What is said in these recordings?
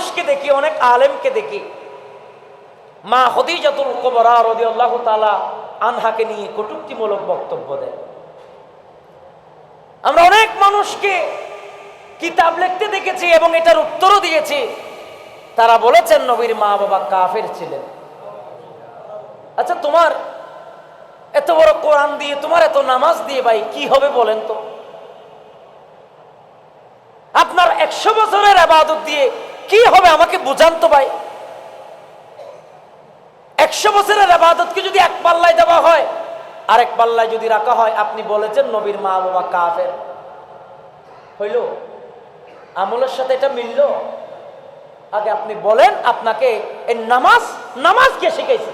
মানুষকে দেখি, অনেক আলেমকে দেখি। মা হদিজাতুল কবরা রদি আল্লাহ তালা আনহাকে নিয়ে কটুক্তিমূলক বক্তব্য দেয় আমরা অনেক মানুষকে কিতাব লিখতে দেখেছি এবং এটার উত্তরও দিয়েছি। তারা বলেছেন, নবীর মা বাবা কাফের ছিলেন। আচ্ছা তোমার এত বড় কোরআন দিয়ে, তোমার এত নামাজ দিয়ে ভাই, কি হবে বলেন তো? আপনার একশো বছরের আবাদত দিয়ে কি হবে আমাকে বুঝান তো ভাই? একশো বছরের আবাদতকে যদি এক পাল্লায় দেওয়া হয় আর এক পাল্লায় যদি রাখা হয়, আপনি বলেছেন নবীর মা বাবা কাফের। হইল? আমলের সাথে এটা মিলল? আগে আপনি বলেন আপনাকে এই নামাজ নামাজ কে শিখেছে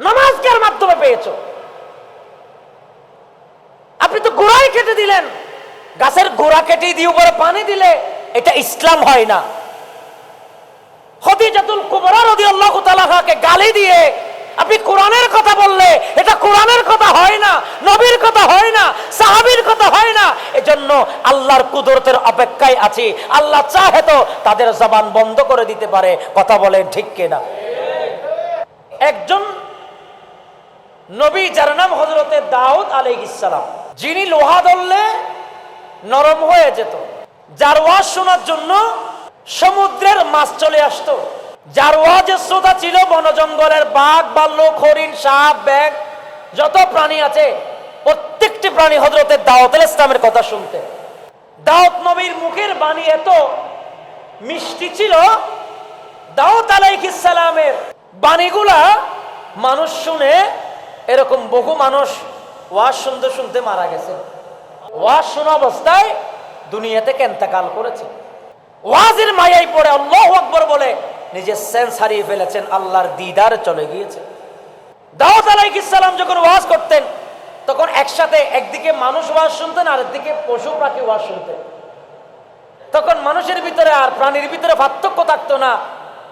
নামাজ কার মাধ্যমে পেয়েছ? আপনি তো গোড়াই কেটে দিলেন। গাছের গোড়া কেটে দিয়ে উপরে পানি দিলে, এটা ইসলাম হয় না। খদিজাতুল কুবরা রাদিয়াল্লাহু তাআলাকে গালি দিয়ে আপনি কোরআনের কথা বললে এটা কোরআনের কথা হয় না, নবীর কথা হয় না, সাহাবীর কথা হয় না। এজন্য আল্লাহর কুদরতের অপেক্ষায় আছি। আল্লাহ চাহে তো তাদের জবান বন্ধ করে দিতে পারে। কথা ঠিক কিনা? একজন নবী যার নাম হজরতে দাউদ আলাইহিসসালাম যিনি লোহা ধরলে নরম হয়ে যেত। যার ওয়াজ শোনার জন্য সমুদ্রের মাছ চলে আসতো। যার ওয়াজের শ্রোতা ছিল বন জঙ্গলের বাঘ ভাল্লুক হরিণ, সাপ ব্যাগ যত প্রাণী আছে, প্রত্যেকটি প্রাণী হজরতের দাওয়াত ইসলামের কথা শুনতে দাউদ নবীর মুখের বাণী এত মিষ্টি ছিল, দাউদ আলাইহিসসালামের বাণীগুলা মানুষ শুনে এরকম বহু মানুষ ওয়াজ শুনতে শুনতে মারা গেছে। ওয়াজ শোনা অবস্থায় দুনিয়াতে কেন্তাকাল করেছে। ওয়াজের মায়াই পড়ে, আল্লাহ আকবর বলে নিজের সেন্স হারিয়ে ফেলেছেন, আল্লাহর দিদার চলে গিয়েছে। দাউদ আলাইহিসসালাম যখন ওয়াজ করতেন, তখন একসাথে একদিকে মানুষ ওয়াজ শুনতেন আর একদিকে পশু পাখি ওয়াজ শুনতেন। তখন মানুষের ভিতরে আর প্রাণীর ভিতরে পার্থক্য থাকতো না,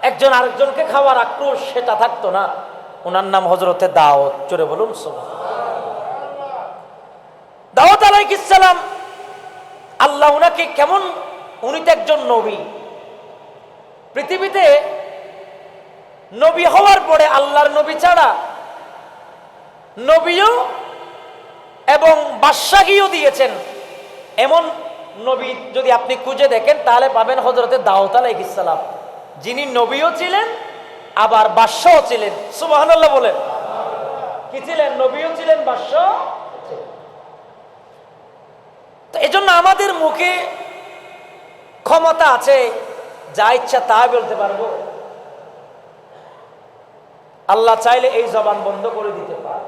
একজন আরেকজনকে খাওয়ার আক্রোশ সেটা থাকতো না। ওনার নাম হজরতে দাওয়াত চলে বলুন সুবহান দাওয়াত আলাইহিসসালাম আল্লাহ উনাকে কেমন উনি তো একজন নবী। পৃথিবীতে নবী হওয়ার পরে আল্লাহর নবী ছাড়া নবীও এবং বাদশাহীও দিয়েছেন। এমন নবী যদি আপনি খুঁজে দেখেন, তাহলে পাবেন হজরতে দাউদ আলাইহিসসালাম যিনি নবীও ছিলেন, আবার বাদশাও ছিলেন। সুবহানাল্লাহ বলেন। কি ছিলেন? নবীও ছিলেন বাদশাহ তো এজন্য আমাদের মুখে ক্ষমতা আছে, যা ইচ্ছা তা বলতে পারব। আল্লাহ চাইলে এই জবান বন্ধ করে দিতে পারে।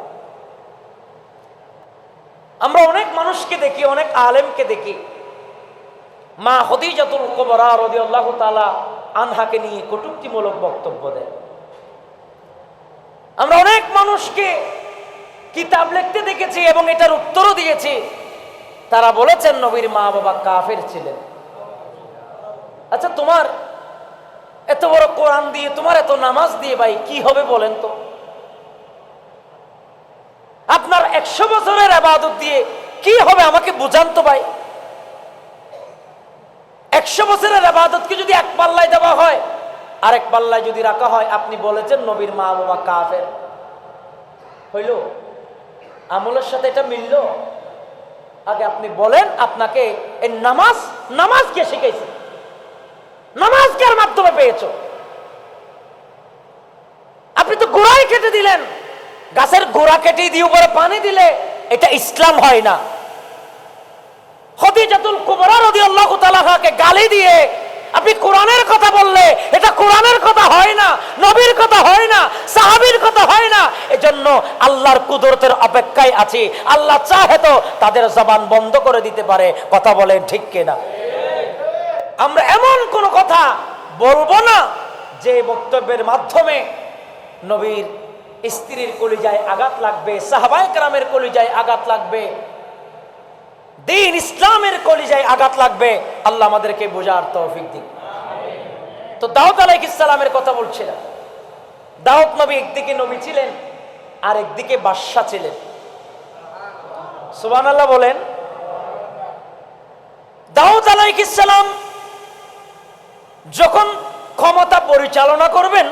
আমরা অনেক মানুষকে দেখি, অনেক আলেমকে দেখি। মা হদিজাতুল কবরা রাদিয়াল্লাহু তাআলা আনহাকে নিয়ে কটুক্তিমূলক বক্তব্য দেয়। আমরা অনেক মানুষকে কিতাব লিখতে দেখেছি এবং এটার উত্তরও দিয়েছি। তারা বলেছেন, নবীর মা বাবা কাফের ছিলেন। আচ্ছা তোমার এত বড় কোরআন দিয়ে, তোমার এত নামাজ দিয়ে ভাই, কি হবে বলেন তো? আপনার একশো বছরের আবাদত দিয়ে কি হবে আমাকে বুঝান তো ভাই? একশো বছরের আবাদতকে যদি এক পাল্লায় দেওয়া হয় আর এক পাল্লায় যদি রাখা হয়, আপনি বলেছেন নবীর মা বাবা কাফের। হইল? আমলের সাথে এটা মিলল? আগে আপনি বলেন, আপনাকে এই নামাজ নামাজ কে শিখেছে নামাজ কার মাধ্যমে পেয়েছ। আপনি তো গোড়াই কেটে দিলেন। গাছের গোড়া কেটে দিয়ে উপরে পানি দিলে এটা ইসলাম হয় না। গালি দিয়ে আপনি কোরআনের কথা বললে এটা কোরআনের কথা হয় না, নবীর কথা হয় না, সাহাবীর কথা হয় না। এজন্য আল্লাহর কুদরতের অপেক্ষায় আছি। আল্লাহ চাহে তো তাদের জবান বন্ধ করে দিতে পারে। কথা বলেন ঠিক কিনা? আমরা এমন কোন কথা বলব না যে বক্তব্যের মাধ্যমে নবীর স্ত্রীর কলিজায় আঘাত লাগবে সাহাবাই কারামের কলিজায় আঘাত লাগবে, দিন ইসলামের কলিজায় আঘাত লাগবে। আল্লাহ আমাদেরকে বোঝার তৌফিক দিক। তো দাউদ আলাইহ ইসলামের কথা বলছিলাম। দাউদ নবী একদিকে নবী ছিলেন, আর একদিকে বাদশাহ ছিলেন। সুবান আল্লাহ বলেন, দাউদ আলাইহ ইসলাম যখন ক্ষমতা পরিচালনা করবেন,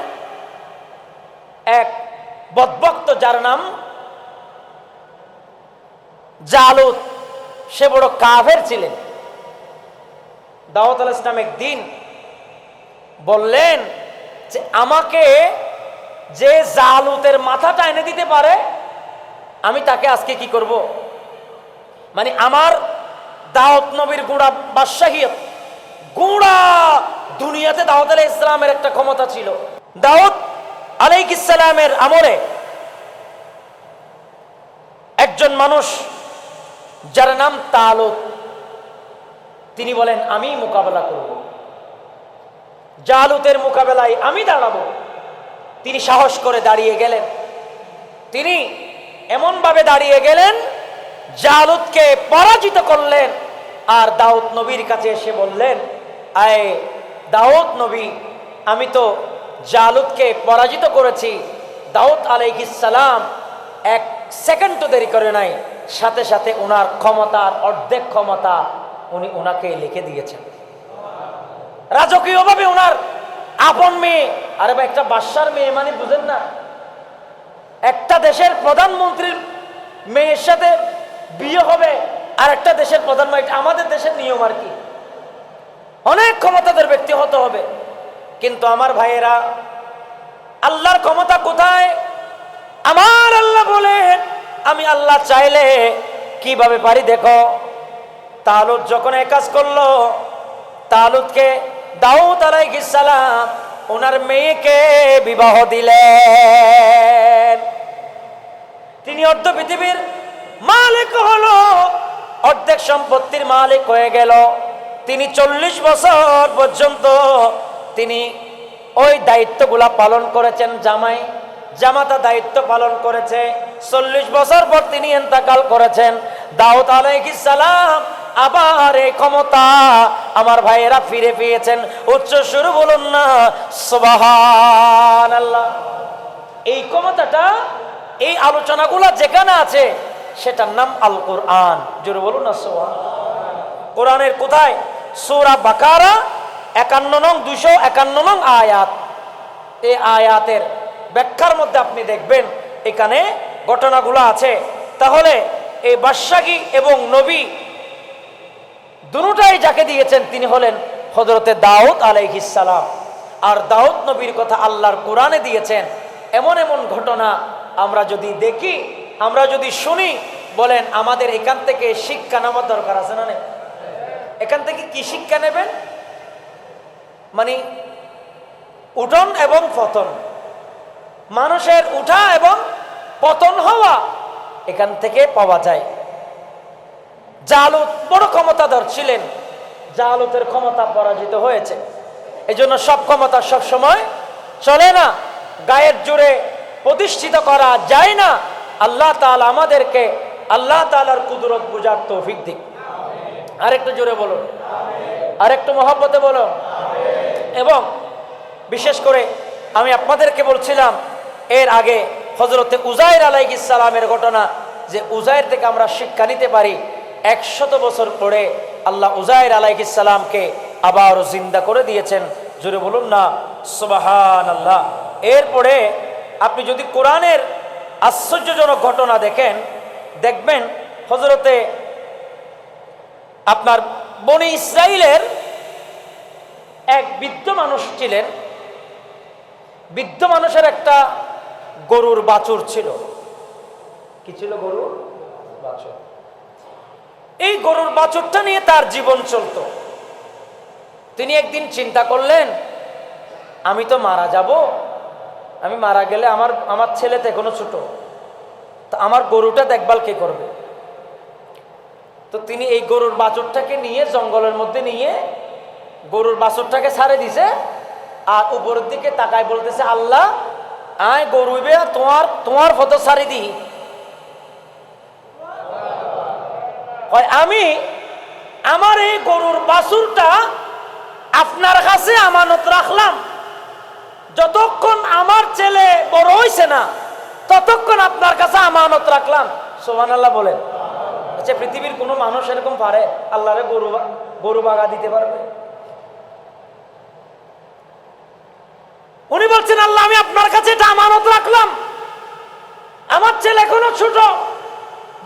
এক বদভক্ত যার নাম জালুত, সে বড় কাফের ছিলেন। দাওয়াত আল ইসলাম একদিন বললেন যে, আমাকে যে জালুতের মাথাটা এনে দিতে পারে, আমি তাকে আজকে কি করব? মানে আমার দাওয়াত নবীর গুড়া বাদশাহিয়ত গুড়া দুনিয়াতে দাওয়াত আলাহ ইসলামের একটা ক্ষমতা ছিল। দাউদ আলাইক ইসলামের আমলে একজন মানুষ যার নাম তালুত, তিনি বলেন, আমি মোকাবেলা করব। জালুতের মোকাবেলায় আমি দাঁড়াবো। তিনি সাহস করে দাঁড়িয়ে গেলেন। তিনি এমনভাবে দাঁড়িয়ে গেলেন, জালুতকে পরাজিত করলেন। আর দাউদ নবীর কাছে এসে বললেন, আয় দাউদ নবী, আমি তো জালুদকে পরাজিত করেছি। দাউদ আলাইহিসালাম এক সেকেন্ড তো দেরি করে নাই, সাথে সাথে ওনার ক্ষমতার অর্ধেক ক্ষমতা উনি ওনাকে লিখে দিয়েছেন। রাজকীয়ভাবে ওনার আপন মেয়ে, আরে ভাই, একটা বাদশার মেয়ে মানে বুঝেন না। একটা দেশের প্রধানমন্ত্রীর মেয়ের সাথে বিয়ে হবে, আর একটা দেশের প্রধানমন্ত্রী, আমাদের দেশের নিয়ম আর কি। অনেক ক্ষমতাদের ব্যক্তি হতে হবে। কিন্তু আমার ভাইয়েরা, আল্লাহর ক্ষমতা কোথায়? আমার আল্লাহ বলেন আমি আল্লাহ চাইলে কীভাবে পারি দেখো? তালুদ যখন এক কাজ করল, তালুতকে দাউদ সালাম ওনার মেয়েকে বিবাহ দিলেন। তিনি অর্ধ পৃথিবীর মালিক হলো, অর্ধেক সম্পত্তির মালিক হয়ে গেল। তিনি চল্লিশ বছর পর্যন্ত তিনি ওই দায়িত্বগুলা পালন করেছেন, জামাই, জামাতা দায়িত্ব পালন করেছে। চল্লিশ বছর পর তিনি এন্তাকাল করেছেন। দাউদ সালাম আবার এই ক্ষমতা আমার ভাইয়েরা ফিরে পেয়েছেন। উচ্চ শুরু বলুন না সুবহান আল্লাহ এই ক্ষমতাটা, এই আলোচনাগুলো যেখানে আছে, সেটার নাম আল কোরআন জোরে বলুন না সোহা কোরআনের কোথায়? সূরা বাকারা একান্ন নং দুশো একান্ন নং আয়াত। এই আয়াতের ব্যাখ্যার মধ্যে আপনি দেখবেন, এখানে ঘটনাগুলো আছে। তাহলে এই বাদশাহী এবং নবী দুটাই যাকে দিয়েছেন, তিনি হলেন হজরতে দাউদ আলাইহিসালাম আর দাউদ নবীর কথা আল্লাহর কোরআনে দিয়েছেন। এমন এমন ঘটনা আমরা যদি দেখি, আমরা যদি শুনি, বলেন আমাদের এখান থেকে শিক্ষা নেওয়ার দরকার আছে না নেই? থেকে কি শিক্ষা নেবেন? মানে উঠন এবং পতন। মানুষের উঠা এবং পতন হওয়া এখান থেকে পাওয়া যায়। জালুত বড় ক্ষমতাধর ছিলেন, জালুতের ক্ষমতা পরাজিত হয়েছে। এই জন্য সব ক্ষমতা সব সময় চলে না, গায়ের জোরে প্রতিষ্ঠিত করা যায় না। আল্লাহ তাআলা আমাদেরকে, আল্লাহ তালার কুদরত বুঝার তৌফিক দিক। আরেকটু জোরে বলুন। আরেকটু মহব্বতে বলুন। এবং বিশেষ করে আমি আপনাদেরকে বলছিলাম, এর আগে হজরতে উজাইর আলাইহিস সালামের ঘটনা, যে উজাইর থেকে আমরা শিক্ষা নিতে পারি, একশত বছর পরে আল্লাহ উজাইর আলাইহিস সালামকে আবার জিন্দা করে দিয়েছেন। জোরে বলুন না সুবাহান আল্লাহ এরপরে আপনি যদি কোরআনের আশ্চর্যজনক ঘটনা দেখেন, দেখবেন হজরতে আপনার বনি ইসরায়েলের এক বৃদ্ধ মানুষ ছিলেন। বৃদ্ধ মানুষের একটা গরুর বাছুর ছিল। কি ছিল গরুর? বাছুর। এই গরুর বাছুরটা নিয়ে তার জীবন চলতো। তিনি একদিন চিন্তা করলেন, আমি তো মারা যাব। আমি মারা গেলে আমার আমার ছেলে তো এখনও ছোট। তা আমার গরুটা দেখভাল কে করবে? তো তিনি এই গরুর বাছুরটাকে নিয়ে জঙ্গলের মধ্যে নিয়ে গরুর বাছুরটাকে ছাড়ে দিছে, আর উপরের দিকে তাকায় বলতেছে, আল্লাহ, আয় গরুবে তোমার তোমার ফটো ছাড়ি দি। আমি, আমার এই গরুর বাছুরটা আপনার কাছে আমানত রাখলাম। যতক্ষণ আমার ছেলে বড় হইছে না, ততক্ষণ আপনার কাছে আমানত রাখলাম। সোমান আল্লাহ বলেন। আচ্ছা পৃথিবীর কোনো মানুষ এরকম পারে, আল্লাহরে গরু গরু বাগা দিতে পারবে? উনি বলছেন, আল্লাহ, আমি আপনার কাছে এটা আমানত রাখলাম। আমার ছেলে এখনও ছোট।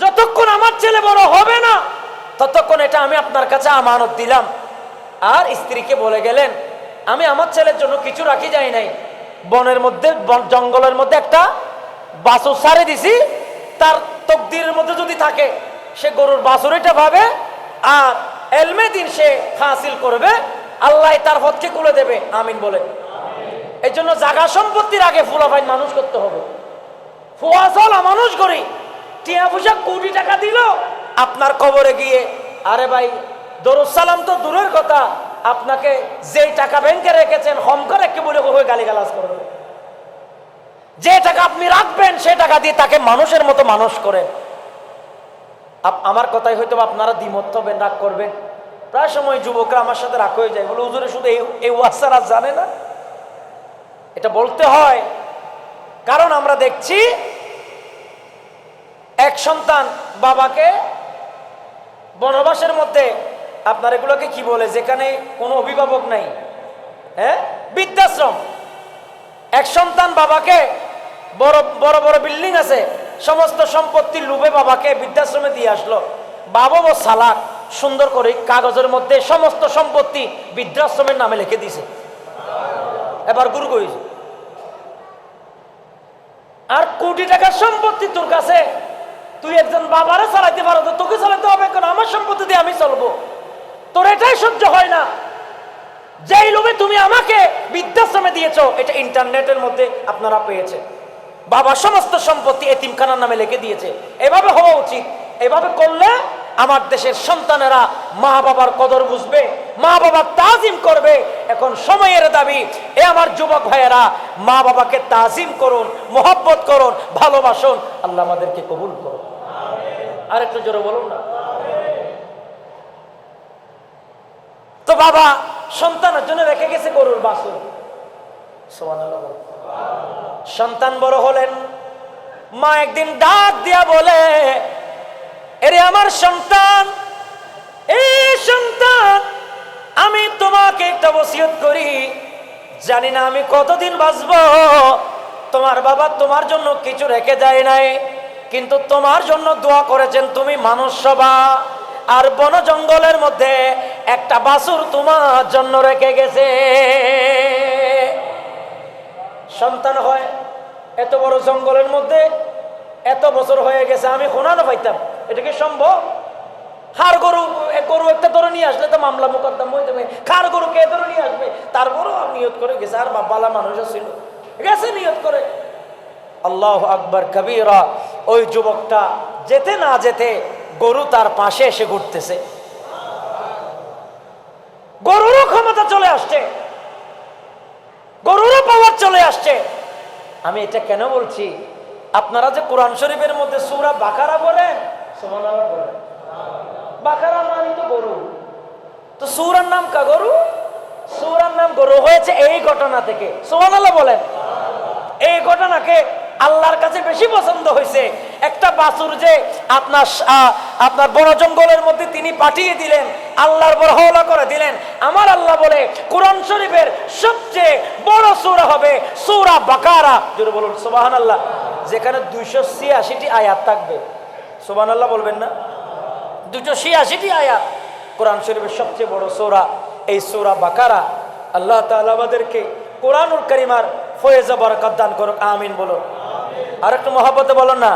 যতক্ষণ আমার ছেলে বড় হবে না, ততক্ষণ এটা আমি আপনার কাছে আমানত দিলাম। আর স্ত্রীকে বলে গেলেন, আমি আমার ছেলের জন্য কিছু রাখি যাই নাই। বনের মধ্যে জঙ্গলের মধ্যে একটা বাছুর সারে দিছি। তার তকদিরের মধ্যে যদি থাকে সে গরুর বাছুরিটা পাবে আর এলমে দিন সে হাসিল করবে, আল্লাহ তার পথকে খুলে দেবে, আমিন বলে। এই জন্য জাগা সম্পত্তির আগে ফুলাফাইন মানুষ করতে হবে। ফুয়াজলা মানুষ করি, টিয়া পয়সা কোটি টাকা দিল, আপনার কবরে গিয়ে, আরে ভাই দরুসালাম তো দূরের কথা, আপনাকে যেই টাকা ব্যাংকে রেখেছেন, হম করে কি বলে হয়ে গালিগালাজ করবে? যে টাকা আপনি রাখবেন, সে টাকা দিয়ে তাকে মানুষের মতো মানুষ করেন। আমার কথাই হয়তো আপনারা দ্বিমত হবেন, রাগ করবেন। প্রায় সময় যুবকরা আমার সাথে রাগ হয়ে যায়, বলে, হুজুরে, শুধু এই আর জানে না? এটা বলতে হয়। কারণ আমরা দেখছি, এক সন্তান বাবাকে বনবাসের মধ্যে, আপনার এগুলোকে কি বলে, যেখানে কোনো অভিভাবক নাই হ্যাঁ? বৃদ্ধাশ্রম। এক সন্তান বাবাকে বড় বড় বড় বিল্ডিং আছে সমস্ত সম্পত্তির লোভে বাবাকে বৃদ্ধাশ্রমে দিয়ে আসলো। বাবা ও সালাক সুন্দর করে কাগজের মধ্যে সমস্ত সম্পত্তি বৃদ্ধাশ্রমের নামে লিখে দিছে এবার গুরু কইছে, আর কোটি টাকার সম্পত্তি তোর কাছে? তুই একজন বাবারে চালাইতে পারো তো, তোকে চালাতে হবে কেন? আমার সম্পত্তি দিয়ে আমি চলবো। তোর এটাই সহ্য হয় না। যেই লোভে তুমি আমাকে বৃদ্ধাশ্রমে দিয়েছ, এটা ইন্টারনেটের মধ্যে আপনারা পেয়েছে বাবা সমস্ত সম্পত্তি এতিমখানার নামে লিখে দিয়েছে। এভাবে হওয়া উচিত। এভাবে করলে আমার দেশের সন্তানেরা মা বাবার কদর বুঝবে মা বাবার তাজিম করবে। এখন সময়ের দাবি এ আমার যুবক ভাইয়েরা মা বাবাকে তাজিম করুন মোহব্বত করুন ভালোবাসুন। আল্লাহ আমাদেরকে কবুল করুন আর একটু জোরে বলুন না। তো বাবা সন্তানের জন্য রেখে গেছে গরুর বাসুর সুবহানাল্লাহ। বলো। সন্তান বড় হলেন। মা একদিন ডাক দিয়া বলে, এরে আমার সন্তান এই সন্তান, আমি তোমাকে একটা বসিয়ত করি। জানি না আমি কতদিন বাঁচবো। তোমার বাবা তোমার জন্য কিছু রেখে যায় নাই, কিন্তু তোমার জন্য দোয়া করেছেন তুমি মানুষ সভা আর বন জঙ্গলের মধ্যে একটা বাসুর তোমার জন্য রেখে গেছে। সন্তান হয়, এত বড় জঙ্গলের মধ্যে এত বছর হয়ে গেছে, আমি শোনানো পাইতাম। এটা কি সম্ভব? খার গরু গরু একটা ধরে নিয়ে আসলে তো মামলা মোকদ্দম হয়ে যাবে। খার গরু কে ধরে নিয়ে আসবে? তারপরও নিয়ত করে গেছে, আর বাবালা মানুষ ছিল। গেছে নিয়ত করে। আল্লাহ আকবর কবিরা, ওই যুবকটা যেতে না যেতে গরু তার পাশে এসে ঘুরতেছে। গরুরও ক্ষমতা চলে আসছে গরুরও পাওয়ার চলে আসছে আমি এটা কেন বলছি? আপনারা যে কোরআন শরীফের মধ্যে সুরা বাকারা বলেন বলেন। বাকারা মানি তো গরু। তো সুরার নাম কা গরু? সুরার নাম গরু হয়েছে এই ঘটনা থেকে। সুবহানাল্লাহ বলেন। এই ঘটনাকে আল্লাহর কাছে বেশি পছন্দ হয়েছে। একটা বাসুর যে আপনার আপনার বড় জঙ্গলের মধ্যে তিনি পাঠিয়ে দিলেন, আল্লাহর বড় হওয়া করে দিলেন। আমার আল্লাহ বলে, কোরআন শরীফের সবচেয়ে বড় সূরা হবে সূরা বাকারা। জোরে বলুন সুবাহান আল্লাহ যেখানে দুইশো ছিয়াশিটি আয়াত থাকবে। সুবাহান আল্লাহ বলবেন না? দুশো ছিয়াশিটি আয়াত কোরআন শরীফের সবচেয়ে বড় সূরা, এই সূরা বাকারা। আল্লাহ তাআলা আমাদেরকে কোরআনুল করিমার ফয়েজ বরকত দান করুক, আমিন বলুন। আর একটু মহাব্বতে বলো না?